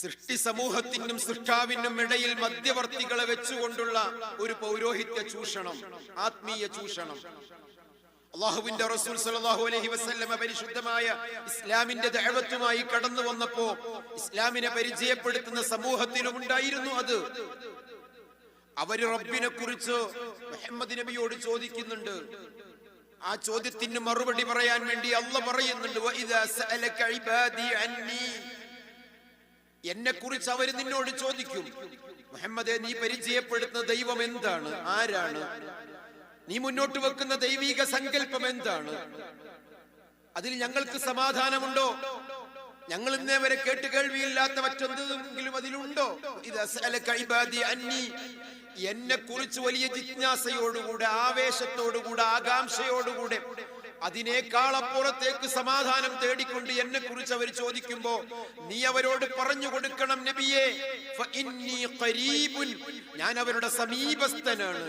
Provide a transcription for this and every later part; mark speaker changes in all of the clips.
Speaker 1: സൃഷ്ടി സമൂഹത്തിനും സൃഷ്ടാവിനും ഇടയിൽ മധ്യവർത്തികളെ വെച്ചുകൊണ്ടുള്ള ഒരു പൗരോഹിത്യ ചൂഷണം ആത്മീയ ചൂഷണം. അള്ളാഹുവിന്റെ റസൂൽ സല്ലല്ലാഹു അലൈഹി വസല്ലമ പരിശുദ്ധമായ ഇസ്ലാമിന്റെ ദഅവത്തുമായി കടന്നു വന്നപ്പോ ഇസ്ലാമിനെ പരിചയപ്പെടുത്തുന്ന സമൂഹത്തിലും ഉണ്ടായിരുന്നു അത്. അവർ റബ്ബിനെ കുറിച്ച് മുഹമ്മദ് നബിയോട് ചോദിക്കുന്നുണ്ട്. ആ ചോദ്യത്തിന് മറുപടി പറയാൻ വേണ്ടി അല്ല പറയുന്നുണ്ട്. എന്നെ കുറിച്ച് അവർ നിന്നോട് ചോദിക്കും മുഹമ്മദെ നീ പരിചയപ്പെടുത്തുന്ന ദൈവം എന്താണ്? ആരാണ്? നീ മുന്നോട്ട് വെക്കുന്ന ദൈവീക സങ്കല്പം എന്താണ്? അതിൽ ഞങ്ങൾക്ക് സമാധാനമുണ്ടോ? ഞങ്ങൾ ഇന്നേ വരെ കേട്ട് കേൾവിയില്ലാത്ത മറ്റെന്തെങ്കിലും അതിലുണ്ടോ? ഇത് അന്നി. എന്നെ കുറിച്ച് വലിയ ജിജ്ഞാസയോടുകൂടെ ആവേശത്തോടുകൂടെ ആകാംക്ഷയോടുകൂടെ അതിനേക്കാൾ അപ്പുറത്തേക്ക് സമാധാനം തേടിക്കൊണ്ട് എന്നെ കുറിച്ച് അവർ ചോദിക്കുമ്പോ നീ അവരോട് പറഞ്ഞു കൊടുക്കണം നബിയെ. ഞാൻ അവരുടെ സമീപസ്ഥനാണ്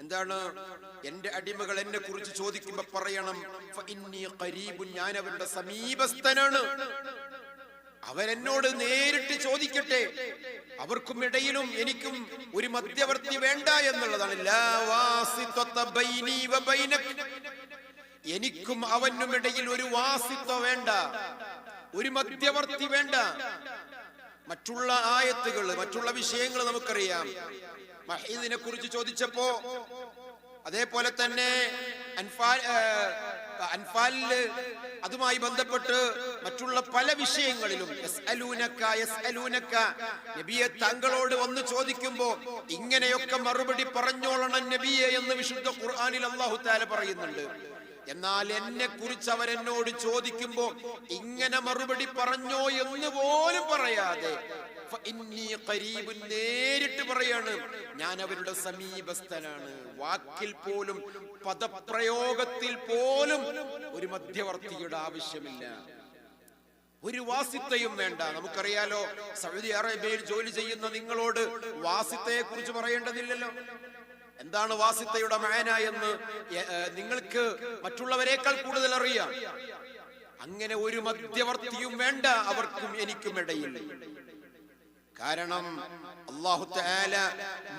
Speaker 1: എന്താണ് എന്റെ അടിമകൾ എന്നെ കുറിച്ച് ചോദിക്കുമ്പോ പറയണം. ഞാൻ അവരുടെ സമീപസ്ഥനാണ് അവരെന്നോട് നേരിട്ട് ചോദിക്കട്ടെ. അവർക്കും ഇടയിലും എനിക്കും ഒരു മധ്യവർത്തി വേണ്ട എന്നുള്ളതാണ്. എനിക്കും അവനും ഇടയിൽ ഒരു വാസിത്വ വേണ്ട. ഒരു മധ്യവർത്തി വേണ്ട. മറ്റുള്ള ആയത്തുകൾ മറ്റുള്ള വിഷയങ്ങൾ നമുക്കറിയാം. മഹീദിനെ കുറിച്ച് ചോദിച്ചപ്പോ അതേപോലെ തന്നെ അൻഫാൽ ആ, അൻഫാലിൽ അതുമായി ബന്ധപ്പെട്ട് മറ്റുള്ള പല വിഷയങ്ങളിലും നബിയെ താങ്കളോട് വന്ന് ചോദിക്കുമ്പോ ഇങ്ങനെയൊക്കെ മറുപടി പറഞ്ഞോളണം നബിയെ എന്ന് വിശുദ്ധ ഖുർആാനിൽ അള്ളാഹു താല പറയുന്നുണ്ട്. എന്നാൽ എന്നെ കുറിച്ച് അവരെന്നോട് ചോദിക്കുമ്പോ ഇങ്ങനെ മറുപടി പറഞ്ഞോ എന്ന് പോലും പറയാതെ നേരിട്ട് പറയാണ്. ഞാൻ അവരുടെ സമീപസ്ഥനാണ്. വാക്കിൽ പോലും പദപ്രയോഗത്തിൽ പോലും ഒരു മധ്യവർത്തിയുടെ ആവശ്യമില്ല. ഒരു വാസിത്തയും വേണ്ട. നമുക്കറിയാലോ സൗദി അറേബ്യയിൽ ജോലി ചെയ്യുന്ന നിങ്ങളോട് വാസിത്തയെ കുറിച്ച് പറയേണ്ടതില്ലല്ലോ. എന്താണ് വാസിത്തയുടെ മേന എന്ന് നിങ്ങൾക്ക് മറ്റുള്ളവരെക്കാൾ കൂടുതൽ അറിയാം. അങ്ങനെ ഒരു മധ്യവർത്തിയും വേണ്ട അവർക്കും എനിക്കും ഇടയിൽ കാരണം അള്ളാഹു തആല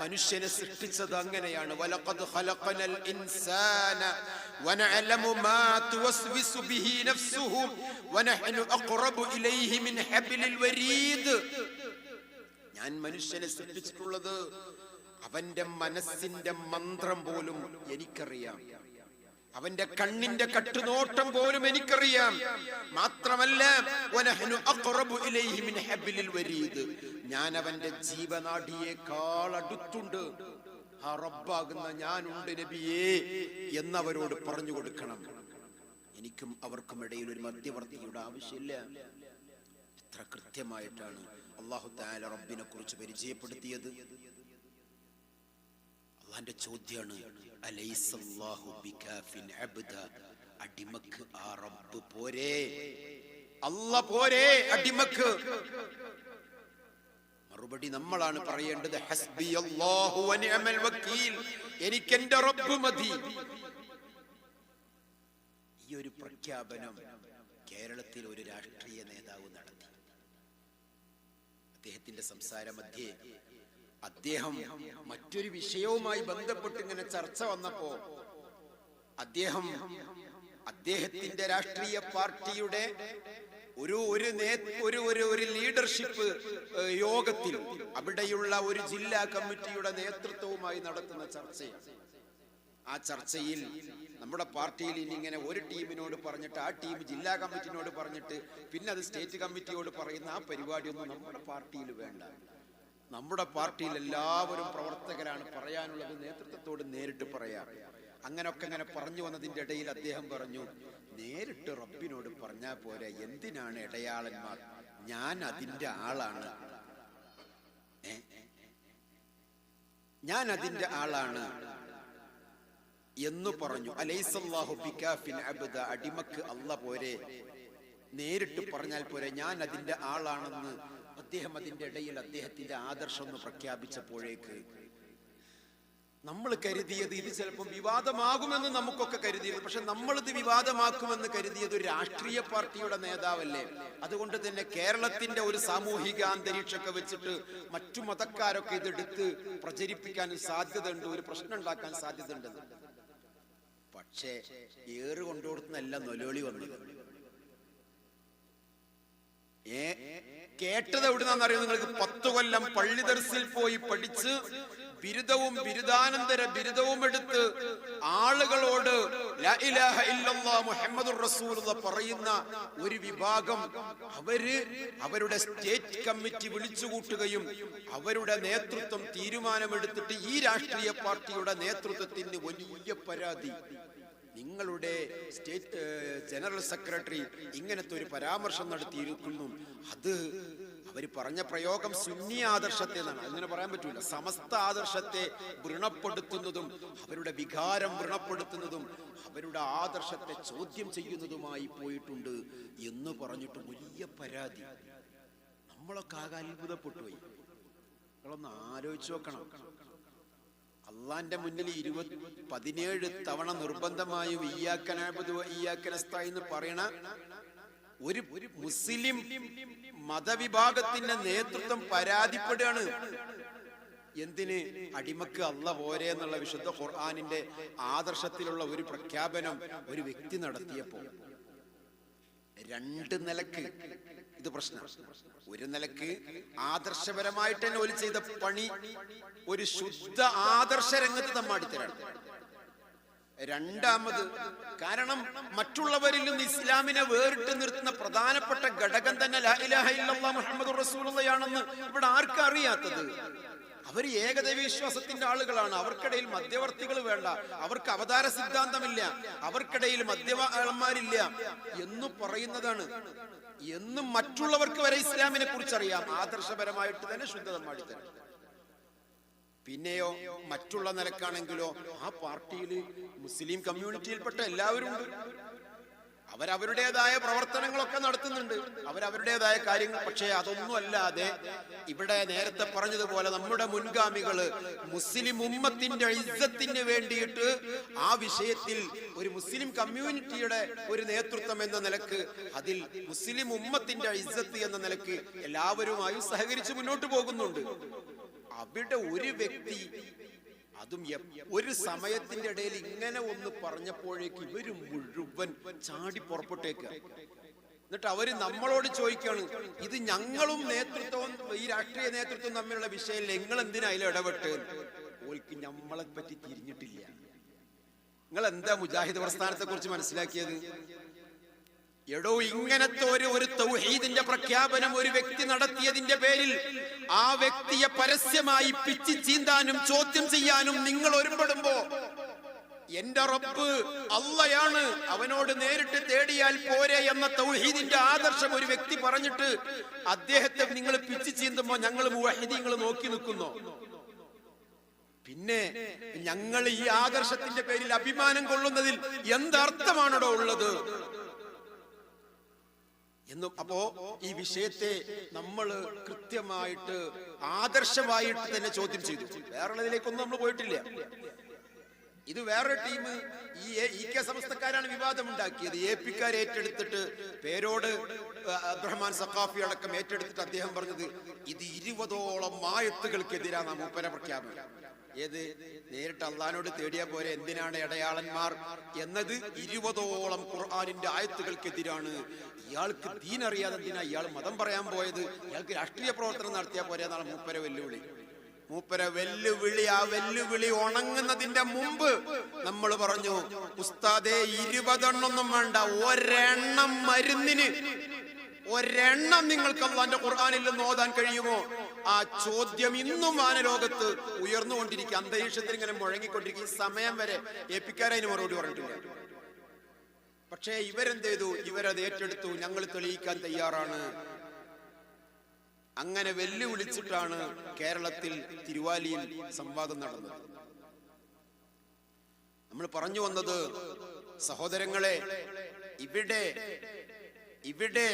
Speaker 1: മനുഷ്യനെ സൃഷ്ടിച്ചത് അങ്ങനെയാണ്. വലഖദ് ഖലഖനൽ ഇൻസാന വനഅലമു മാ തുവസ്വിസു ബിഹി നഫ്സുഹു വനഹ്നു അഖ്റബു ഇലൈഹി മിൻ ഹബ്ലിൽ വരീദ്. ഞാൻ മനുഷ്യനെ സൃഷ്ടിച്ചിട്ടുള്ളത് അവന്റെ മനസ്സിന്റെ മന്ത്രം പോലും എനിക്കറിയാം. അവന്റെ കണ്ണിന്റെ കട്ടുനോട്ടം പോലും എനിക്കറിയാം. മാത്രമല്ല ഞാൻ അവന്റെ ജീവനാഡിയേക്കാൾ അടുത്തുണ്ട്. ആ റബ്ബാകുന്ന ഞാനുണ്ട് നബിയേ എന്നവരോട് പറഞ്ഞു കൊടുക്കണം. എനിക്കും അവർക്കും ഇടയിൽ ഒരു മധ്യവർത്തിയുടെ ആവശ്യമില്ല. എത്ര കൃത്യമായിട്ടാണ് അള്ളാഹു താല റബ്ബിനെ കുറിച്ച് പരിചയപ്പെടുത്തിയത്. അള്ളാന്റെ അബ്ദ അടിമക്ക് ആ റബ്ബ് പോരേ. അല്ല പോരേ അടിമക്ക്. മറുപടി നമ്മളാണ് പറയേണ്ടത്. ഹസ്ബി അല്ലാഹു വനിഅമൽ വക്കീൽ. എനിക്ക് എന്റെ റബ്ബ് മതി. ഈ ഒരു പ്രഖ്യാപനം കേരളത്തിൽ ഒരു രാഷ്ട്രീയ നേതാവ് നടത്തി. അദ്ദേഹത്തിന്റെ സംസാര മധ്യേ അദ്ദേഹം മറ്റൊരു വിഷയവുമായി ബന്ധപ്പെട്ട് ഇങ്ങനെ ചർച്ച വന്നപ്പോ അദ്ദേഹം അദ്ദേഹത്തിന്റെ രാഷ്ട്രീയ പാർട്ടിയുടെ ഒരു ഒരു ഒരു ഒരു ഒരു ലീഡർഷിപ്പ് യോഗത്തിൽ അവിടെയുള്ള ഒരു ജില്ലാ കമ്മിറ്റിയുടെ നേതൃത്വവുമായി നടത്തുന്ന ചർച്ച ആ ചർച്ചയിൽ നമ്മുടെ പാർട്ടിയിൽ ഇനി ഇങ്ങനെ ഒരു ടീമിനോട് പറഞ്ഞിട്ട് ആ ടീം ജില്ലാ കമ്മിറ്റിനോട് പറഞ്ഞിട്ട് പിന്നെ അത് സ്റ്റേറ്റ് കമ്മിറ്റിയോട് പറയുന്ന ആ പരിപാടിയൊന്നും നമ്മുടെ പാർട്ടിയിൽ വേണ്ട. നമ്മുടെ പാർട്ടിയിൽ എല്ലാവരും പ്രവർത്തകരാണ് പറയാനുള്ളത് നേതൃത്വത്തോട് നേരിട്ട് പറയാം. അങ്ങനൊക്കെ ഇങ്ങനെ പറഞ്ഞു വന്നതിന്റെ ഇടയിൽ അദ്ദേഹം പറഞ്ഞു നേരിട്ട് റബ്ബിനോട് പറഞ്ഞാൽ പോരെ എന്തിനാണ് ഇടയാളന്മാർ? ഞാൻ അതിന്റെ ആളാണ്. ഞാൻ അതിന്റെ ആളാണ് എന്ന് പറഞ്ഞു. അലൈസല്ലാഹു ബികാഫിൻ അബ്ദ അടിമക്ക് അല്ല പോരെ. നേരിട്ട് പറഞ്ഞാൽ പോരെ ഞാൻ അതിന്റെ ആളാണെന്ന് അദ്ദേഹം അതിന്റെ ഇടയിൽ അദ്ദേഹത്തിന്റെ ആദർശം ഒന്ന് പ്രഖ്യാപിച്ചപ്പോഴേക്ക് നമ്മൾ കരുതിയത് ഇത് ചിലപ്പോൾ വിവാദമാകുമെന്ന് നമുക്കൊക്കെ കരുതിയത് പക്ഷെ നമ്മളിത് വിവാദമാക്കുമെന്ന് കരുതിയത് ഒരു രാഷ്ട്രീയ പാർട്ടിയുടെ നേതാവല്ലേ. അതുകൊണ്ട് തന്നെ കേരളത്തിന്റെ ഒരു സാമൂഹിക അന്തരീക്ഷമൊക്കെ വെച്ചിട്ട് മറ്റു മതക്കാരൊക്കെ ഇതെടുത്ത് പ്രചരിപ്പിക്കാൻ സാധ്യതയുണ്ട് ഒരു പ്രശ്നം ഉണ്ടാക്കാൻ സാധ്യതയുണ്ട്. പക്ഷേ ഏറ് കൊണ്ടുകൊടുത്തുന്നല്ല നൊലോളി വന്നത്. കേട്ടത് എവിടുന്നാന്നറിയോ നിങ്ങൾക്ക് പത്ത് കൊല്ലം പള്ളി ദർസിൽ പോയി പഠിച്ച് ബിരുദവും ബിരുദാനന്തര ബിരുദവും എടുത്ത് ആളുകളോട് റസൂലുള്ള പറയുന്ന ഒരു വിഭാഗം അവർ അവരുടെ സ്റ്റേറ്റ് കമ്മിറ്റി വിളിച്ചുകൂട്ടുകയും അവരുടെ നേതൃത്വം തീരുമാനമെടുത്തിട്ട് ഈ രാഷ്ട്രീയ പാർട്ടിയുടെ നേതൃത്വത്തിന് വലിയ പരാതി. നിങ്ങളുടെ സ്റ്റേറ്റ് ജനറൽ സെക്രട്ടറി ഇങ്ങനത്തെ ഒരു പരാമർശം നടത്തിയിരിക്കുന്നു. അത് അവർ പറഞ്ഞ പ്രയോഗം സുന്നി ആദർശത്തെ എന്നാണ്. അങ്ങനെ പറയാൻ പറ്റൂല. സമസ്ത ആദർശത്തെ വൃണപ്പെടുത്തുന്നതും അവരുടെ വികാരം വൃണപ്പെടുത്തുന്നതും അവരുടെ ആദർശത്തെ ചോദ്യം ചെയ്യുന്നതുമായി പോയിട്ടുണ്ട് എന്ന് പറഞ്ഞിട്ട് വലിയ പരാതി. നമ്മളൊക്കെ ആകെ അത്ഭുതപ്പെട്ടു പോയി. നിങ്ങളൊന്ന് ആലോചിച്ച് നോക്കണം. അള്ളാന്റെ മുന്നിൽ ഇരുപത് പതിനേഴ് തവണ നിർബന്ധമായും എന്ന് പറയണ ഒരു മുസ്ലിം മതവിഭാഗത്തിന്റെ നേതൃത്വം പരാതിപ്പെടുകയാണ്. എന്തിന്? അടിമക്ക് അല്ല പോരെ എന്നുള്ള വിശുദ്ധ ഖുർആാനിന്റെ ആദർശത്തിലുള്ള ഒരു പ്രഖ്യാപനം ഒരു വ്യക്തി നടത്തിയപ്പോ രണ്ട് നിലയ്ക്ക്. ഇത് പ്രശ്നം. ഒരു നിലയ്ക്ക് ആദർശപരമായിട്ട് തന്നെ ഒരു ചെയ്ത പണി ഒരു ശുദ്ധ ആദർശ രംഗത്ത് തമ്മാടിത്തരാണ് രണ്ടാമത് കാരണം മറ്റുള്ളവരിൽ നിന്ന് ഇസ്ലാമിനെ വേറിട്ട് നിർത്തുന്ന പ്രധാനപ്പെട്ട ഘടകം തന്നെ മുഹമ്മദുർ റസൂലുള്ളയാണെന്ന് ഇവിടെ ആർക്കും അവർ ഏകദൈവവിശ്വാസത്തിന്റെ ആളുകളാണ്. അവർക്കിടയിൽ മധ്യവർത്തികൾ വേണ്ട. അവർക്ക് അവതാര സിദ്ധാന്തമില്ല. അവർക്കിടയിൽ മധ്യമാരില്ല എന്ന് പറയുന്നതാണ്. എന്നും മറ്റുള്ളവർക്ക് വരെ ഇസ്ലാമിനെ കുറിച്ച് അറിയാം ആദർശപരമായിട്ട് തന്നെ ശുദ്ധതമാടി തന്നെ പിന്നെയോ മറ്റുള്ള നിലക്കാണെങ്കിലോ ആ പാർട്ടിയിൽ മുസ്ലിം കമ്മ്യൂണിറ്റിയിൽപ്പെട്ട എല്ലാവരും ഉണ്ട് അവരവരുടേതായ പ്രവർത്തനങ്ങളൊക്കെ നടത്തുന്നുണ്ട്. അവരവരുടേതായ കാര്യങ്ങൾ. പക്ഷേ അതൊന്നും അല്ലാതെ ഇവിടെ നേരത്തെ പറഞ്ഞതുപോലെ നമ്മുടെ മുൻഗാമികൾ മുസ്ലിം ഉമ്മത്തിന്റെ ഇജ്ജത്തിന് വേണ്ടിയിട്ട് ആ വിഷയത്തിൽ ഒരു മുസ്ലിം കമ്മ്യൂണിറ്റിയുടെ ഒരു നേതൃത്വം എന്ന നിലയ്ക്ക് അതിൽ മുസ്ലിം ഉമ്മത്തിന്റെ ഇജ്ജത്ത് എന്ന നിലയ്ക്ക് എല്ലാവരുമായും സഹകരിച്ച് മുന്നോട്ട് പോകുന്നുണ്ട്. അവിടെ ഒരു വ്യക്തി അതും ഒരു സമയത്തിന്റെ ഇടയിൽ ഇങ്ങനെ ഒന്ന് പറഞ്ഞപ്പോഴേക്ക് ഇവർ മുഴുവൻ ചാടി പുറപ്പെട്ടേക്ക്. എന്നിട്ട് അവർ നമ്മളോട് ചോദിക്കാണ് ഇത് ഞങ്ങളും നേതൃത്വവും ഈ രാഷ്ട്രീയ നേതൃത്വം തമ്മിലുള്ള വിഷയം നിങ്ങൾ എന്തിനാ അതിൽ ഇടപെട്ട്? ഓൽക്ക് നമ്മളെ പറ്റി തിരിഞ്ഞിട്ടില്ല. നിങ്ങൾ എന്താ മുജാഹിദ് പ്രസ്ഥാനത്തെ കുറിച്ച് മനസ്സിലാക്കിയത്? എടോ ഇങ്ങനത്തെ ഒരു ഒരു തൗഹീദിന്റെ പ്രഖ്യാപനം ഒരു വ്യക്തി നടത്തിയതിന്റെ പേരിൽ ആ വ്യക്തിയെ പരസ്യമായി പിച്ചി ചീന്താനും ചോദ്യം ചെയ്യാനും നിങ്ങൾ ഒരുപെടുമ്പോ എന്റെ റബ്ബ് അള്ളയാണ് അവനോട് നേരിട്ട് തേടിയാൽ പോരെ എന്ന തൗഹീദിന്റെ ആദർശം ഒരു വ്യക്തി പറഞ്ഞിട്ട് അദ്ദേഹത്തെ നിങ്ങൾ പിച്ചി ചീന്തുമ്പോ ഞങ്ങൾ മുവഹിദീങ്ങൾ നോക്കി നിൽക്കുന്നു. പിന്നെ ഞങ്ങൾ ഈ ആദർശത്തിന്റെ പേരിൽ അഭിമാനം കൊള്ളുന്നതിൽ എന്തർത്ഥമാണോ ഉള്ളത്? എന്നും അപ്പോ ഈ വിഷയത്തെ നമ്മൾ കൃത്യമായിട്ട് ആദർശമായിട്ട് തന്നെ ചോദ്യം ചെയ്തു. വേറുള്ളതിലേക്കൊന്നും നമ്മൾ പോയിട്ടില്ല. ഇത് വേറൊരു ടീം ഈ ഇ കെ സമസ്തക്കാരാണ് വിവാദം ഉണ്ടാക്കിയത് എ പിക്കാർ ഏറ്റെടുത്തിട്ട് പേരോട് അബ്രഹ്മാൻ സഖാഫി അടക്കം ഏറ്റെടുത്തിട്ട് അദ്ദേഹം പറഞ്ഞത് ഇത് ഇരുപതോളം മായത്തുകൾക്കെതിരാണ് മൂപ്പര പ്രഖ്യാപനം ഏത്? നേരിട്ട് അള്ളഹാനോട് തേടിയാ പോരെ. എന്തിനാണ് ഇടയാളന്മാർ? എന്നത് ഇരുപതോളം ഖുർആാനിന്റെ ആയത്തുകൾക്കെതിരാണ്. ഇയാൾക്ക് ദീൻ അറിയാതെ എന്തിനാ ഇയാൾ മതം പറയാൻ പോയത്? ഇയാൾക്ക് രാഷ്ട്രീയ പ്രവർത്തനം നടത്തിയാ പോരെ എന്നാണ് മൂപ്പര വെല്ലുവിളി. മൂപ്പര വെല്ലുവിളി ആ വെല്ലുവിളി ഉണങ്ങുന്നതിന്റെ മുമ്പ് നമ്മൾ പറഞ്ഞു ഉസ്താദെ ഇരുപതെണ്ണൊന്നും വേണ്ട. ഒരെണ്ണം മരുന്നിന്. ഒരെണ്ണം നിങ്ങൾക്ക് അള്ളാന്റെ ഖുർആാനിൽ നിന്ന് ഓതാൻ കഴിയുമോ? ആ ചോദ്യം ഇന്നും വാനലോകത്ത് ഉയർന്നുകൊണ്ടിരിക്കുക അന്തരീക്ഷത്തിൽ ഇങ്ങനെ മുഴങ്ങിക്കൊണ്ടിരിക്കുക ഈ സമയം വരെ ഏപ്പിക്കാരതിന് മറുപടി പറഞ്ഞിട്ടില്ല. പക്ഷേ ഇവരെന്ത് ചെയ്തു? ഇവരത് ഏറ്റെടുത്തു. ഞങ്ങൾ തെളിയിക്കാൻ തയ്യാറാണ്. അങ്ങനെ വെല്ലുവിളിച്ചിട്ടാണ് കേരളത്തിൽ തിരുവാലിയിൽ സംവാദം നടന്നത്. നമ്മൾ പറഞ്ഞു വന്നത് സഹോദരങ്ങളെ ഇവിടെ ഇവിടെ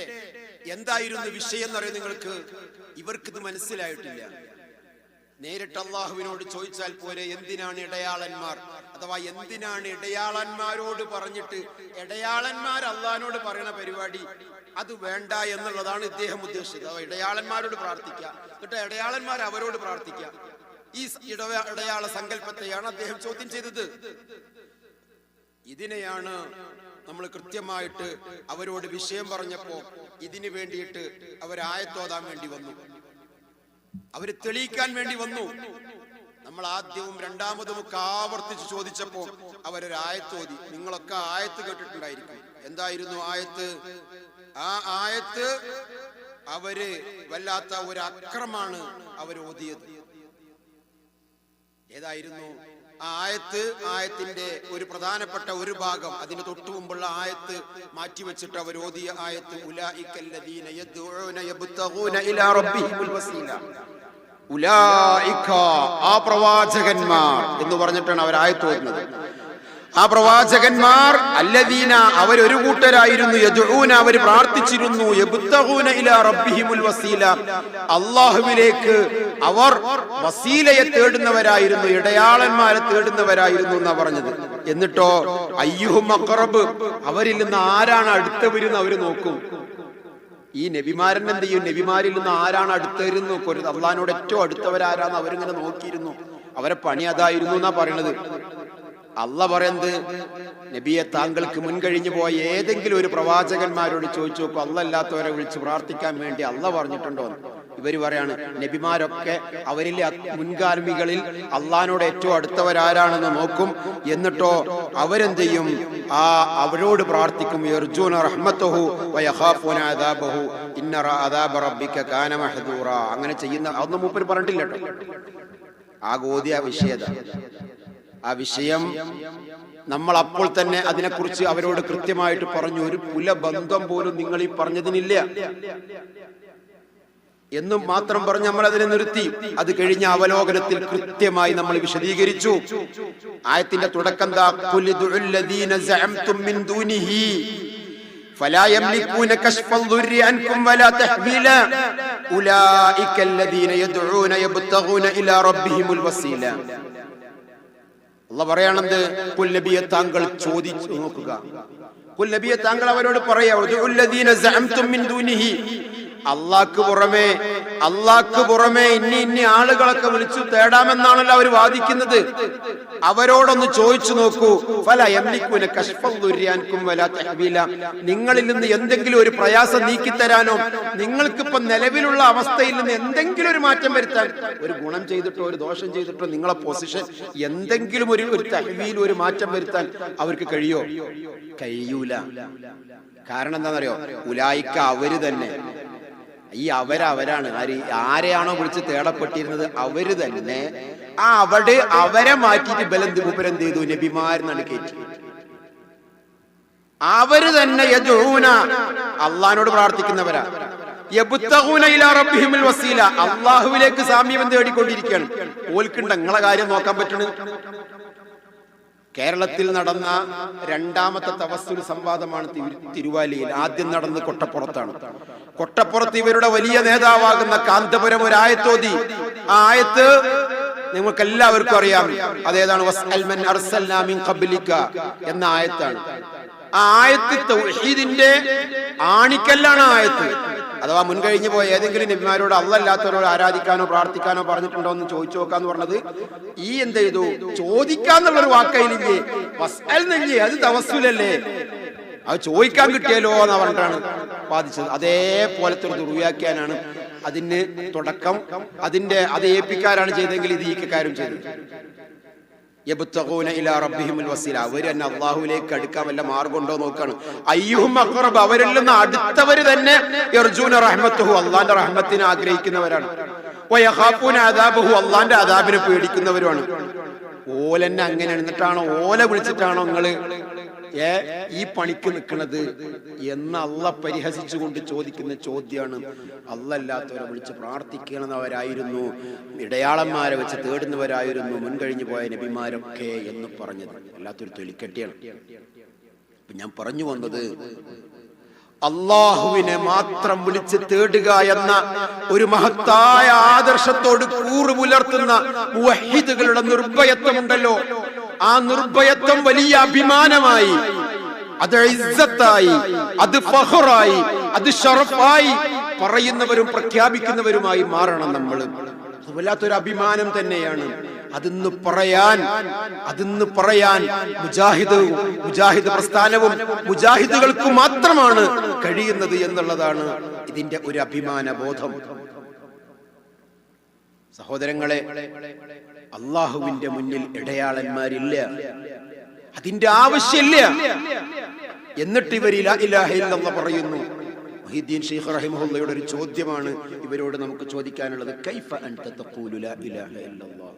Speaker 1: എന്തായിരുന്നു വിഷയം എന്ന് അറിയാം നിങ്ങൾക്ക് ഇവർക്കിത് മനസ്സിലായിട്ടില്ല. നേരിട്ട് അള്ളാഹുവിനോട് ചോദിച്ചാൽ പോരെ എന്തിനാണ് ഇടയാളന്മാർ? അഥവാ എന്തിനാണ് ഇടയാളന്മാരോട് പറഞ്ഞിട്ട് ഇടയാളന്മാർ അള്ളഹാനോട് പറയുന്ന പരിപാടി അത് വേണ്ട എന്നുള്ളതാണ് ഇദ്ദേഹം ഉദ്ദേശിച്ചത്. അഥവാ ഇടയാളന്മാരോട് പ്രാർത്ഥിക്കുക. എന്നിട്ട് ഇടയാളന്മാർ അവരോട് പ്രാർത്ഥിക്കുക. ഈ ഇടവ ഇടയാള സങ്കല്പത്തെയാണ് അദ്ദേഹം ചോദ്യം ചെയ്തത്. ഇതിനെയാണ് നമ്മൾ കൃത്യമായിട്ട് അവരോട് വിഷയം പറഞ്ഞപ്പോ ഇതിനു വേണ്ടിയിട്ട് അവർ ആയത്തോതാൻ വേണ്ടി വന്നു. അവർ തെളിയിക്കാൻ വേണ്ടി വന്നു. നമ്മൾ ആദ്യവും രണ്ടാമതും ഒക്കെ ആവർത്തിച്ച് ചോദിച്ചപ്പോ അവരൊരു ആയത്തോതി. നിങ്ങളൊക്കെ ആയത്ത് കേട്ടിട്ടുണ്ടായിരിക്കും. എന്തായിരുന്നു ആയത്ത്? ആ ആയത്ത് അവർ വല്ലാത്ത ഒരു അക്രമാണ് അവർ ഓതിയത് ഏതായിരുന്നു? ആയത്ത് ആയത്തിന്റെ ഒരു പ്രധാനപ്പെട്ട ഒരു ഭാഗം അതിന് തൊട്ടു മുമ്പുള്ള ആയത്ത് മാറ്റിവെച്ചിട്ട് അവർ ഓതിയ ആയത്ത് ആ പ്രവാചകന്മാർ എന്ന് പറഞ്ഞിട്ടാണ് അവർ ആയത്ത് ഓതുന്നത്. ആ പ്രവാചകന്മാർ അല്ലദീന അവരൊരു കൂട്ടരായിരുന്നു. യദ്ഊന അവർ പ്രാർത്ഥിച്ചിരുന്നു. അള്ളാഹുവിലേക്ക് വസീല. അല്ലാഹുവിലേക്ക് അവർ വസീലയെ തേടുന്നവരായിരുന്നു ഇടയാളന്മാരെ തേടുന്നവരായിരുന്നു എന്നാ പറഞ്ഞത്. എന്നിട്ടോ അയ്യുഹും അഖറബ് അവരിൽ നിന്ന് ആരാണ് അടുത്തവരെന്ന് അവർ നോക്കും. ഈ നബിമാരൻ എന്ത് ചെയ്യും? നബിമാരിൽ നിന്ന് ആരാണ് അടുത്തവരെന്ന് നോക്കും. അള്ളഹാനോട് ഏറ്റവും അടുത്തവരാരാന്ന് അവരിങ്ങനെ നോക്കിയിരുന്നു. അവരെ പണി അതായിരുന്നു എന്നാ പറയണത്. അല്ല പറയുന്നത് നബിയെ താങ്കൾക്ക് മുൻകഴിഞ്ഞു പോയ ഏതെങ്കിലും ഒരു പ്രവാചകന്മാരോട് ചോദിച്ചു നോക്കും. അല്ല അല്ലാത്തവരെ വിളിച്ച് പ്രാർത്ഥിക്കാൻ വേണ്ടി അല്ല പറഞ്ഞിട്ടുണ്ടോ ഇവർ പറയാണ് നബിമാരൊക്കെ അവരിലെ മുൻഗാമികളിൽ അള്ളഹാനോട് ഏറ്റവും അടുത്തവരാരാണെന്ന് നോക്കും. എന്നിട്ടോ അവരെന്ത് ചെയ്യും? ആ അവരോട് പ്രാർത്ഥിക്കും. അദാബഹു. അദാബ റബ്ബിക കാന അങ്ങനെ ചെയ്യുന്ന അതൊന്നും മൂപ്പര് പറഞ്ഞിട്ടില്ല ആ ഗോതിയ വിഷയത. ആ വിഷയം നമ്മൾ അപ്പോൾ തന്നെ അതിനെക്കുറിച്ച് അവരോട് കൃത്യമായിട്ട് പറഞ്ഞു ഒരു പുലബന്ധം പോലും നിങ്ങൾ ഈ പറഞ്ഞതിനില്ല എന്നും മാത്രം പറഞ്ഞ് നമ്മൾ അതിനെ നിർത്തി അത് കഴിഞ്ഞ അവലോകനത്തിൽ കൃത്യമായി നമ്മൾ വിശദീകരിച്ചു ആയത്തിന്റെ തുടക്കം ദാ "ഖുൽ ഇദ്ഉൽ ലദീന സഅംതും മിൻ ദൂനിഹി فلا يملكون كشف الضر عنكم ولا تحويلا أولئك الذين يدعون يبتغون إلى ربهم الوسيلة അല്ല പറയണത് പുല്ലബിയെ താങ്കൾ ചോദിച്ചു നോക്കുക. പുല്ലബിയെ താങ്കൾ അവരോട് പറയാ അള്ളാക്ക് പുറമെ അള്ളാക്ക് പുറമെ ഇനി ഇനി ആളുകളൊക്കെ വിളിച്ചു തേടാമെന്നാണല്ലോ അവർ വാദിക്കുന്നത്. അവരോടൊന്ന് ചോദിച്ചു നോക്കൂ. ഫല വലാ തഹ്വീല. നിങ്ങളിൽ നിന്ന് എന്തെങ്കിലും ഒരു പ്രയാസം നീക്കിത്തരാനോ നിങ്ങൾക്കിപ്പോ നിലവിലുള്ള അവസ്ഥയിൽ നിന്ന് എന്തെങ്കിലും ഒരു മാറ്റം വരുത്താൻ ഒരു ഗുണം ചെയ്തിട്ടോ ഒരു ദോഷം ചെയ്തിട്ടോ നിങ്ങളെ പൊസിഷൻ എന്തെങ്കിലും ഒരു ഒരു തഹ്വീൽ ഒരു മാറ്റം വരുത്താൻ അവർക്ക് കഴിയോ? കഴിയൂല. കാരണം എന്താണെന്നറിയോ? ഉലായിക്ക അവർ തന്നെ. ഈ അവരവരാണ്. ആര് ആരെയാണോ വിളിച്ച് തേടപ്പെട്ടിരുന്നത്? അവർ തന്നെ. ആ അവിടെ അവരെ മാറ്റിയിട്ട് ബലന്ത് ദുപുരം ചെയ്തു? നബിമാരെന്നാണ് കയറ്റി. അവർ തന്നെ യജൂന അള്ളഹാനോട് പ്രാർത്ഥിക്കുന്നവരാ. അള്ളാഹുവിലേക്ക് സാമ്യം തേടിക്കൊണ്ടിരിക്കുകയാണ്? ഓൽക്കുണ്ട് നിങ്ങളെ കാര്യം നോക്കാൻ പറ്റണ്? കേരളത്തിൽ നടന്ന രണ്ടാമത്തെ തവസ്സുൽ സംവാദമാണ് തിരു- തിരുവാലിയിൽ. ആദ്യം നടന്ന് കൊട്ടപ്പുറത്താണ്. കൊട്ടപ്പുറത്ത് ഇവരുടെ വലിയ നേതാവാകുന്ന കാന്തപുരം ഒരു ആയത്തോതി. ആ ആയത്ത് നിങ്ങൾക്ക് എല്ലാവർക്കും അറിയാം അതേതാണ് എന്ന ആയത്താണ്. ആ ആയത്ത് ആണിക്കല്ലാണ് ആയത്ത്. അഥവാ മുൻകഴിഞ്ഞു പോയ ഏതെങ്കിലും നബിമാരോട് അള്ളല്ലാത്തവരോട് ആരാധിക്കാനോ പ്രാർത്ഥിക്കാനോ പറഞ്ഞിട്ടുണ്ടോ എന്ന് ചോദിച്ചു നോക്കാന്ന് പറഞ്ഞത് ഈ എന്ത് ചെയ്തു? ചോദിക്കാന്നുള്ളൊരു വാക്കയിലില്ലേ? വസ്അൽ നെല്ലേ അത് തവസ്സുലല്ലേ? അത് ചോദിക്കാൻ കിട്ടിയല്ലോ എന്ന് പറഞ്ഞിട്ടാണ് ബാധിച്ചത് അതേപോലത്തെ ഒരു ദുർവ്യാഖ്യാനാണ് അതിന് തുടക്കം അതിന്റെ അത് ഏൽപ്പിക്കാരാണ് ചെയ്തെങ്കിൽ ഇത് ഈക്കാരും ചെയ്തത് യബ്തഗൂന ഇലാ റബ്ബിഹിമുൽ വസീല. അവർ തന്നെ അള്ളാഹുവിലേക്ക് അടുക്കാൻ വല്ല മാർഗമുണ്ടോ നോക്കാണ്. അയ്യുഹും അഖറബ് അവരിൽ നിന്ന് അടുത്തവര് തന്നെ യർജൂന റഹ്മത്തുഹു അള്ളാന്റെ റഹ്മത്തിനെ ആഗ്രഹിക്കുന്നവരാണ്. വയഖാഫൂന അദാബഹു അള്ളാന്റെ അദാബിനെ പേടിക്കുന്നവരുമാണ്. ഓലെന്നെ അങ്ങനെ എന്നിട്ടാണോ ഓല വിളിച്ചിട്ടാണോ നിങ്ങൾ? ഏ ഈ പണിക്ക് നിൽക്കുന്നത് എന്ന് അല്ല പരിഹസിച്ചുകൊണ്ട് ചോദിക്കുന്ന ചോദ്യമാണ് അല്ലല്ലാത്തവരെ വിളിച്ച് പ്രാർത്ഥിക്കണമെന്നവരായിരുന്നു ഇടയാളന്മാരെ വെച്ച് തേടുന്നവരായിരുന്നു മുൻകഴിഞ്ഞു പോയ നബിമാരൊക്കെ എന്ന് പറഞ്ഞത്. അല്ലാത്തൊരു തൊലിക്കെട്ടിയാണ് ഞാൻ പറഞ്ഞു വന്നത് അള്ളാഹുവിനെ മാത്രം വിളിച്ച് തേടുക എന്ന ഒരു മഹത്തായ ആദർശത്തോട് കൂറു പുലർത്തുന്ന നിർഭയത്വമുണ്ടല്ലോ. ആ നിർഭയത്വം വലിയ അഭിമാനമായി അത് ഇസ്സത്തായി അത് ഫഹറായി അത് ഷറഫായി പറയുന്നവരും പ്രഖ്യാപിക്കുന്നവരുമായി മാറണം നമ്മൾ. വല്ലാത്തൊരു അഭിമാനം തന്നെയാണ്. അതിന്ന് പറയാൻ അതിന്ന് പറയാൻ മുജാഹിദ് മുജാഹിദ് പ്രസ്ഥാനവും മുജാഹിദുകൾക്ക് മാത്രമാണ് കഴിയുന്നത് എന്നുള്ളതാണ് ഇതിന്റെ ഒരു അഭിമാന ബോധം സഹോദരങ്ങളെ അള്ളാഹുവിന്റെ മുന്നിൽ ഇടയാളന്മാരില്ല. അതിന്റെ ആവശ്യമില്ല. എന്നിട്ട് ഇവർ ഇലാ ഇലാഹ ഇല്ലല്ലാഹ് പറയുന്നു. മുഹീദ്ദീൻ ഷെയ്ഖ് റഹിമഹുള്ളയുടെ ഒരു ചോദ്യമാണ് ഇവരോട് നമുക്ക് ചോദിക്കാനുള്ളത്. കൈഫ അൻത തഖൂലു ലാ ഇലാഹ ഇല്ലല്ലാഹ്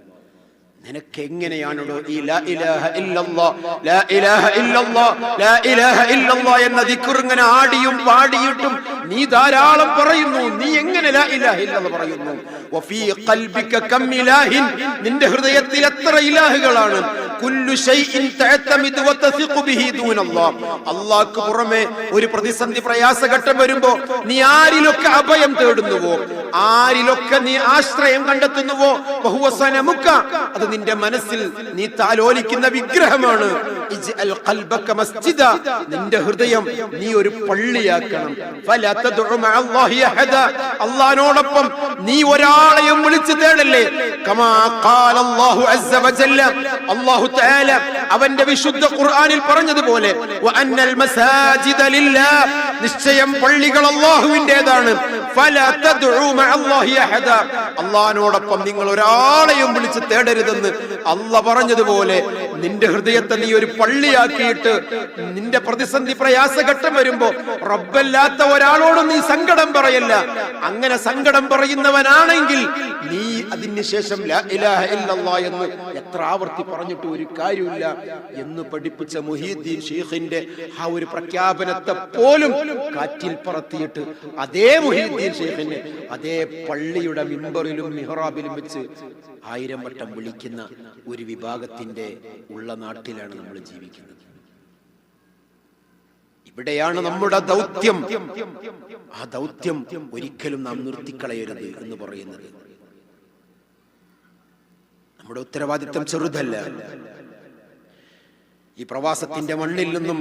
Speaker 1: നിനക്ക് എങ്ങനെയാണോ ഈ ലാ ഇലാഹ ഇല്ലല്ലാഹ് ലാ ഇലാഹ ഇല്ലല്ലാഹ് ലാ ഇലാഹ ഇല്ലല്ലാഹ് എന്ന ദിക്ർ ഇങ്ങനെ ആടിയും പാടിയിട്ടും നീ ധാരാളം പറയുന്നു. നീ ലാ ഇലാഹ ഇല്ലല്ലാഹ് പറയുന്നു. നിന്റെ ഹൃദയത്തിൽ എത്ര ഇലാഹുകളാണ്? അല്ലാഹ്ക്ക് പുറമെ ഒരു പ്രതിസന്ധി പ്രയാസഘട്ടം വരുമ്പോ നീ ആരിലൊക്കെ അഭയം തേടുന്നുവോ? ആരിലൊക്കെ നീ ആശ്രയം കണ്ടെത്തുന്നുവോ? ബഹുവസനമുക്ക അത് നിന്റെ മനസ്സിൽ നീ താലോലിക്കുന്ന വിഗ്രഹമാണ്. നിന്റെ ഹൃദയം നീ ഒരു പള്ളിയാക്കണം. അല്ലാഹ്നോടൊപ്പം നീ ഒരാളെയും വിളിച്ചു തേടല്ലേ? തആല അവന്റെ വിശുദ്ധ ഖുർആനിൽ പറഞ്ഞതുപോലെ നിശ്ചയം പള്ളികൾ അള്ളാഹുവിന്റെതാണ്. അള്ളഹാനോടൊപ്പം നിങ്ങൾ ഒരാളെയും വിളിച്ച് തേടരുതെന്ന് അല്ല പറഞ്ഞതുപോലെ നിന്റെ ഹൃദയത്തെ നീ ഒരു പള്ളിയാക്കിയിട്ട് നിന്റെ പ്രതിസന്ധി പ്രയാസഘട്ടം വരുമ്പോ റബ്ബല്ലാത്ത ഒരാളോടും നീ സങ്കടം പറയല്ല. അങ്ങനെ സങ്കടം പറയുന്നവനാണെങ്കിൽ നീ അതിന് ശേഷം ലാ ഇലാഹ ഇല്ലല്ലാഹ് എന്ന് എത്ര ആവർത്തി പറഞ്ഞിട്ട് ഒരു കാര്യമില്ല എന്ന് പഠിപ്പിച്ച മുഹീദ്ദീൻ ഷെയ്ഖിന്റെ ആ ഒരു പ്രഖ്യാപനത്തെ പോലും കാറ്റിൽ പറത്തിയിട്ട് അതേ മുഹീദ്ദീൻ ഷെയ്ഖിനെ അതേ പള്ളിയുടെ മിമ്പറിലും മിഹ്റാബിലും വെച്ച് ആയിരം വട്ടം വിളിക്കുന്ന ഒരു വിഭാഗത്തിന്റെ ഉള്ള നാട്ടിലാണ് നമ്മൾ ജീവിക്കുന്നത്. ഇവിടെയാണ് നമ്മുടെ ദൗത്യം. ആ ദൗത്യം ഒരിക്കലും നാം നിർത്തിക്കളയരുത് എന്ന് പറയുന്നത്. നമ്മുടെ ഉത്തരവാദിത്വം ചെറുതല്ല. ഈ പ്രവാസത്തിന്റെ മണ്ണിൽ നിന്നും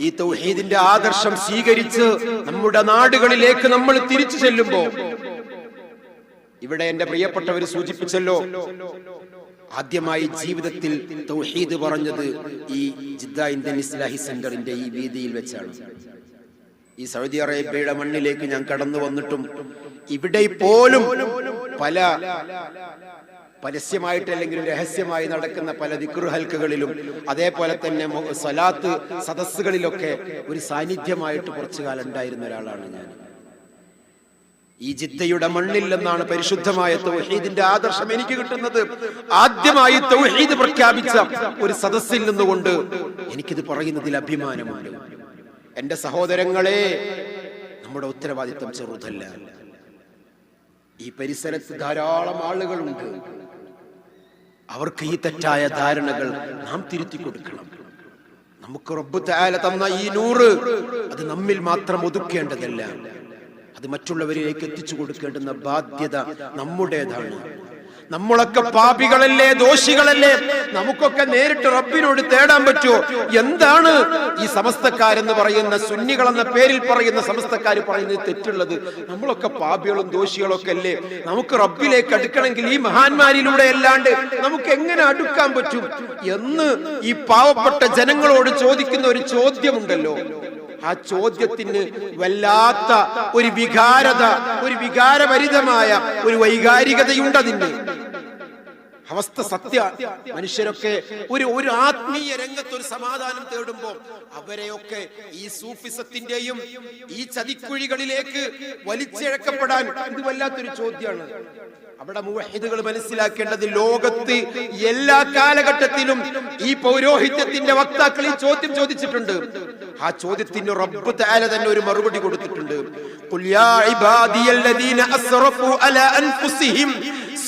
Speaker 1: ഈ തൗഹീദിന്റെ ആദർശം സ്വീകരിച്ച് നമ്മുടെ നാടുകളിലേക്ക് നമ്മൾ തിരിച്ചു ചെല്ലുമ്പോ ഇവിടെ എന്റെ പ്രിയപ്പെട്ടവർ സൂചിപ്പിച്ചല്ലോ ആദ്യമായി ജീവിതത്തിൽ തൗഹീദ് പറഞ്ഞത് ഈ ജിദ്ദ ഇന്ത്യൻ ഇസ്ലാഹി സെന്ററിന്റെ ഈ വീതിയിൽ വെച്ചാണ്. ഈ സൗദി അറേബ്യയുടെ മണ്ണിലേക്ക് ഞാൻ കടന്നു വന്നിട്ടും ഇവിടെ പോലും പല പരസ്യമായിട്ട് അല്ലെങ്കിൽ രഹസ്യമായി നടക്കുന്ന പല ദിക്റുഹൽക്കുകളിലും അതേപോലെ തന്നെ സലാത്ത് സദസ്സുകളിലൊക്കെ ഒരു സാന്നിധ്യമായിട്ട് കുറച്ചു കാലം ഉണ്ടായിരുന്ന ഒരാളാണ് ഞാൻ. ഈ ജിദ്ദയുടെ മണ്ണിൽ നിന്നാണ് പരിശുദ്ധമായ തൗഹീദിന്റെ ആദർശം എനിക്ക് കിട്ടുന്നത്. ആദ്യമായി തൗഹീദ് പ്രഖ്യാപിച്ച ഒരു സദസ്സിൽ നിന്നുകൊണ്ട് എനിക്കിത് പറയുന്നതിൽ അഭിമാനമാണ് എന്റെ സഹോദരങ്ങളെ നമ്മുടെ ഉത്തരവാദിത്തം ചെറുതല്ല. ഈ പരിസരത്ത് ധാരാളം ആളുകളുണ്ട്. അവർക്ക് ഈ തെറ്റായ ധാരണകൾ നാം തിരുത്തി കൊടുക്കണം. നമുക്ക് റബ്ബ് തന്ന ഈ നൂറ് അത് നമ്മിൽ മാത്രം ഒതുക്കേണ്ടതല്ല. അത് മറ്റുള്ളവരിലേക്ക് എത്തിച്ചു കൊടുക്കേണ്ടുന്ന ബാധ്യത നമ്മുടേതാണ്. നമ്മളൊക്കെ പാപികളല്ലേ ദോഷികളല്ലേ? നമുക്കൊക്കെ നേരിട്ട് റബ്ബിനോട് തേടാൻ പറ്റുമോ? എന്താണ് ഈ സമസ്തക്കാരെന്ന് പറയുന്ന സുന്നികൾ എന്ന പേരിൽ പറയുന്ന സമസ്തക്കാർ പറയുന്നത് തെറ്റുള്ളത്? നമ്മളൊക്കെ പാപികളും ദോഷികളൊക്കെ അല്ലേ? നമുക്ക് റബ്ബിലേക്ക് അടുക്കണമെങ്കിൽ ഈ മഹാന്മാരിലൂടെ അല്ലാണ്ട് നമുക്ക് എങ്ങനെ അടുക്കാൻ പറ്റും? എന്ന് ഈ പാവപ്പെട്ട ജനങ്ങളോട് ചോദിക്കുന്ന ഒരു ചോദ്യമുണ്ടല്ലോ. ആ ചോദ്യത്തിന് വല്ലാത്ത ഒരു വികാരത ഒരു വികാരഭരിതമായ ഒരു വൈകാരികതയുണ്ട് അവസ്ഥ സത്യ. മനുഷ്യരൊക്കെ ഒരു ഒരു ആത്മീയ രംഗത്ത് ഒരു സമാധാനം തേടുമ്പോൾ അവരെയൊക്കെ ഈ സൂഫിസത്തിന്റെയും ഈ ചതിക്കുഴികളിലേക്ക് വലിച്ചിഴക്കപ്പെടാൻ ഇത് വല്ലാത്തൊരു ചോദ്യമാണ്. അവിടെ മുവഹിദുകൾ മനസ്സിലാക്കേണ്ടത് ലോകത്ത് എല്ലാ കാലഘട്ടത്തിലും ഈ പൗരോഹിത്യത്തിന്റെ വക്താക്കൾ ഈ ചോദ്യം ചോദിച്ചിട്ടുണ്ട്. ആ ചോദ്യത്തിന് റബ്ബ് തആല തന്നെ ഒരു മറുപടി കൊടുത്തിട്ടുണ്ട്.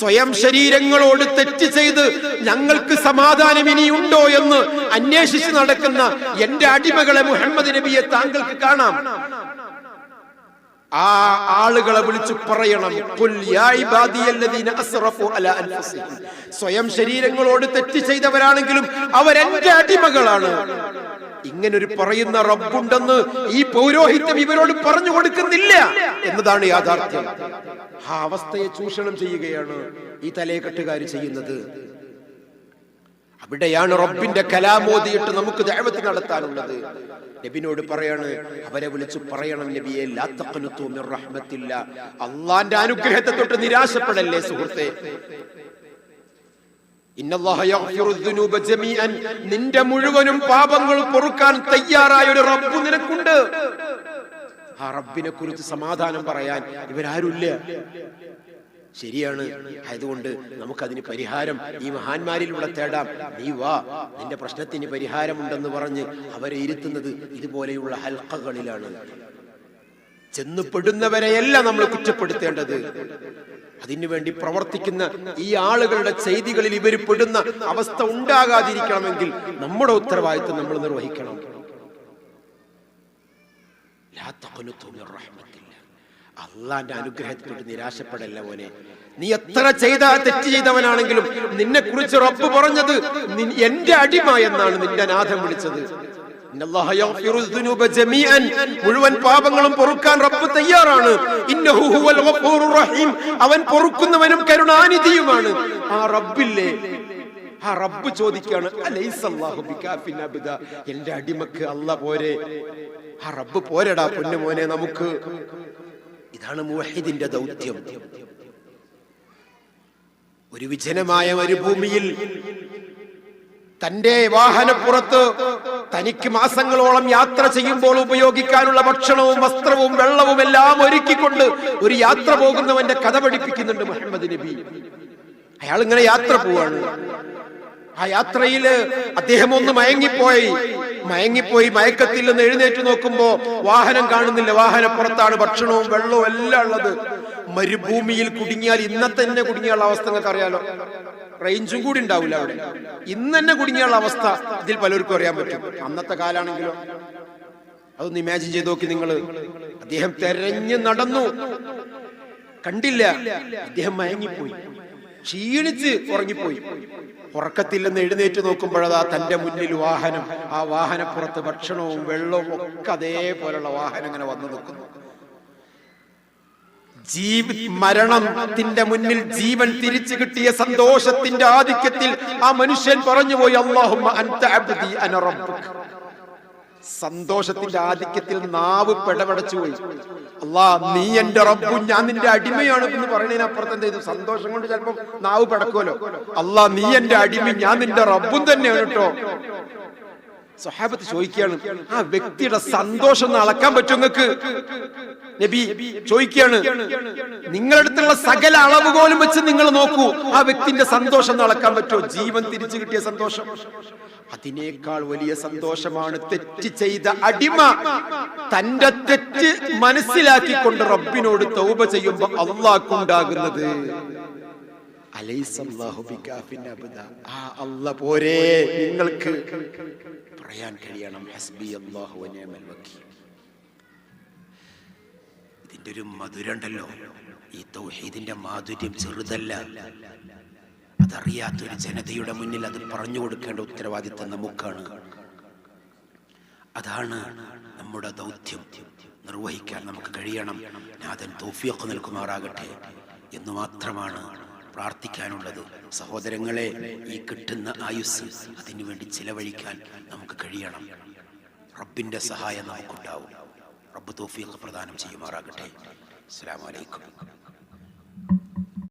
Speaker 1: സ്വയം ശരീരങ്ങളോട് തെറ്റ് ചെയ്ത് ഞങ്ങൾക്ക് സമാധാനം ഇനിയുണ്ടോ എന്ന് അന്വേഷിച്ച് നടക്കുന്ന എന്റെ അടിമകളെ മുഹമ്മദ് നബിയെ താങ്കൾക്ക് കാണാം ആ ആളുകളെ വിളിച്ചു പറയണം. സ്വയം ശരീരങ്ങളോട് തെറ്റ് ചെയ്തവരാണെങ്കിലും അവരെന്റെ അടിമകളാണ് ഇങ്ങനൊരു പറയുന്ന റബ്ബുണ്ടെന്ന് ഈ പൗരോഹിത്യം ഇവരോട് പറഞ്ഞു കൊടുക്കുന്നില്ല എന്നതാണ് യാഥാർത്ഥ്യം. ആ അവസ്ഥയെ ചൂഷണം ചെയ്യുകയാണ് ഈ തലയെക്കെട്ടുകാർ ചെയ്യുന്നത്. അവിടെയാണ് റബ്ബിന്റെ കലാമോദിയിട്ട് നമുക്ക് ദൈവത്ത് നടത്താനുള്ളത്. നബിനോട് പറയാണ് അവരെ വിളിച്ചു പറയണം നബിയെ അള്ളാന്റെ അനുഗ്രഹത്തെ തൊട്ട് നിരാശപ്പെടല്ലേ സുഹൃത്തെ? നിന്റെ മുഴുവനും പാപങ്ങൾ പൊറുക്കാൻ തയ്യാറായ ഒരു റബ്ബ് നിനക്കുണ്ട്. ആ റബ്ബിനെ കുറിച്ച് സമാധാനം പറയാൻ ഇവരാരുമില്ല ശരിയാണ്. ആയതുകൊണ്ട് നമുക്കതിന് പരിഹാരം ഈ മഹാന്മാരിലൂടെ തേടാം. നീ വാ നിന്റെ പ്രശ്നത്തിന് പരിഹാരമുണ്ടെന്ന് പറഞ്ഞ് അവരെ ഇരുത്തുന്നത് ഇതുപോലെയുള്ള ഹൽക്കകളിലാണ് ചെന്നുപെടുന്നവരെയല്ല നമ്മൾ കുറ്റപ്പെടുത്തേണ്ടത്. അതിനു വേണ്ടി പ്രവർത്തിക്കുന്ന ഈ ആളുകളുടെ ചെയ്തികളിൽ ഇവർ പെടുന്ന അവസ്ഥ ഉണ്ടാകാതിരിക്കണമെങ്കിൽ നമ്മുടെ ഉത്തരവാദിത്വം നമ്മൾ നിർവഹിക്കണം. അള്ളാന്റെ അനുഗ്രഹത്തിലോട്ട് നിരാശപ്പെടല്ല മോനെ. നീ എത്ര ചെയ്ത തെറ്റ് ചെയ്തവനാണെങ്കിലും നിന്നെ കുറിച്ച് റബ്ബ് പറഞ്ഞത് എന്റെ അടിമ എന്നാണ് നിന്റെ നാഥം വിളിച്ചത്. മുഴുവൻ പാപങ്ങളും പൊറുക്കാൻ റബ്ബ് തയ്യാറാണ്. അവൻ പൊറുക്കുന്നവനും കരുണാനിധിയുമാണ്. ആ റബ്ബില്ലേ? ആ റബ്ബ് ചോദിക്കാണ് എന്റെ അടിമക്ക് അല്ല പോരെ. ആ റബ്ബ് പോരടാ പൊന്നു മോനെ നമുക്ക്. ഇതാണ് മുഹിദിന്റെ ദൗത്യം. ഒരു വിജനമായ മരുഭൂമിയിൽ തന്റെ വാഹനപ്പുറത്ത് തനിക്ക് മാസങ്ങളോളം യാത്ര ചെയ്യുമ്പോൾ ഉപയോഗിക്കാനുള്ള ഭക്ഷണവും വസ്ത്രവും വെള്ളവും എല്ലാം ഒരുക്കിക്കൊണ്ട് ഒരു യാത്ര പോകുന്നവന്റെ കഥ പഠിപ്പിക്കുന്നുണ്ട് മുഹമ്മദ് നബി. അയാൾ ഇങ്ങനെ യാത്ര പോവാണ്. ആ യാത്രയിൽ അദ്ദേഹം ഒന്ന് മയങ്ങിപ്പോയി. മയങ്ങിപ്പോയി മയക്കത്തിൽ നിന്ന് എഴുന്നേറ്റ് നോക്കുമ്പോ വാഹനം കാണുന്നില്ല. വാഹനപ്പുറത്താണ് ഭക്ഷണവും വെള്ളവും എല്ലാം ഉള്ളത്. മരുഭൂമിയിൽ കുടുങ്ങിയാൽ ഇന്നത്തെ തന്നെ കുടുങ്ങിയുള്ള അവസ്ഥ നിങ്ങൾക്ക് അറിയാലോ റേഞ്ചും കൂടി ഉണ്ടാവില്ല അവിടെ. ഇന്ന് തന്നെ കുടുങ്ങിയുള്ള അവസ്ഥ ഇതിൽ പലർക്കും അറിയാൻ പറ്റും. അന്നത്തെ കാലാണെങ്കിലും അതൊന്ന് ഇമാജിൻ ചെയ്ത് നോക്കി നിങ്ങൾ അദ്ദേഹം തെരഞ്ഞു നടന്നു. കണ്ടില്ല. അദ്ദേഹം മയങ്ങിപ്പോയി. ക്ഷീണിച്ച് ഉറങ്ങിപ്പോയി. ഉറക്കത്തില്ലെന്ന് എഴുന്നേറ്റ് നോക്കുമ്പോഴതാ തന്റെ മുന്നിൽ വാഹനം. ആ വാഹനപ്പുറത്ത് ഭക്ഷണവും വെള്ളവും ഒക്കെ അതേപോലുള്ള വാഹനം ഇങ്ങനെ വന്നു നിൽക്കുന്നു. ജീവ മരണത്തിന്റെ മുന്നിൽ ജീവൻ തിരിച്ചു കിട്ടിയ സന്തോഷത്തിന്റെ ആധിക്യത്തിൽ ആ മനുഷ്യൻ അബ്ദി അന റബ്ബുക. സന്തോഷത്തിന്റെ ആധിക്യത്തിൽ നാവ് പെടപെടച്ചു പോയി. അള്ളാ നീ എന്റെ റബ്ബു ഞാൻ നിന്റെ അടിമയാണ് എന്ന് പറയുന്നതിനപ്പുറത്ത് എന്ത് ചെയ്തു? സന്തോഷം കൊണ്ട് ചിലപ്പോ നാവ് പെടക്കുമല്ലോ. അള്ളാ നീ എന്റെ അടിമ ഞാൻ നിന്റെ റബ്ബും തന്നെയാണ് കേട്ടോ സഹാബത്ത് ചോദിക്കുകയാണ് ആ വ്യക്തിയുടെ സന്തോഷം അളക്കാൻ പറ്റും നിങ്ങൾക്ക്? നബി ചോദിക്കുകയാണ് നിങ്ങളടുത്തുള്ള സകല അളവുകോലും വെച്ച് നിങ്ങൾ നോക്കൂ ആ വ്യക്തിന്റെ സന്തോഷം അളക്കാൻ പറ്റുമോ? ജീവൻ തിരിച്ചു കിട്ടിയ സന്തോഷം. അതിനേക്കാൾ വലിയ സന്തോഷമാണ് തെറ്റ് ചെയ്ത അടിമ. തന്റെ തെറ്റ് മനസ്സിലാക്കിക്കൊണ്ട് റബ്ബിനോട് തൗബ ചെയ്യുമ്പോ അള്ളാഹ്ക്കുണ്ടാകുന്നത് അലൈസല്ലാഹു ബികാഫിൻ അബ്ദ. ആ അല്ല പോരെ നിങ്ങൾക്ക് പറയാൻ കഴിയണം. ഹസ്ബി ഇതിന്റെ ഒരു മധുരണ്ടല്ലോ ഈ തൗഹീദിന്റെ മാധുര്യം ചെറുതല്ല. അതറിയാത്തൊരു ജനതയുടെ മുന്നിൽ അത് പറഞ്ഞു കൊടുക്കേണ്ട ഉത്തരവാദിത്തം നമുക്കാണ്. അതാണ് നമ്മുടെ ദൗത്യം. നിർവഹിക്കാൻ നമുക്ക് കഴിയണം. നാഥൻ തൗഫീഖ് നൽകുമാറാകട്ടെ എന്ന് മാത്രമാണ് പ്രാർത്ഥിക്കാനുള്ളത്. സഹോദരങ്ങളെ ഈ കിട്ടുന്ന ആയുസ് അതിനുവേണ്ടി ചിലവഴിക്കാൻ നമുക്ക് കഴിയണം. റബ്ബിന്റെ സഹായം നമുക്കുണ്ടാവും. റബ്ബ് തൗഫീഖ് പ്രദാനം ചെയ്യുമാറാകട്ടെ. അസ്സാം അലൈക്കും.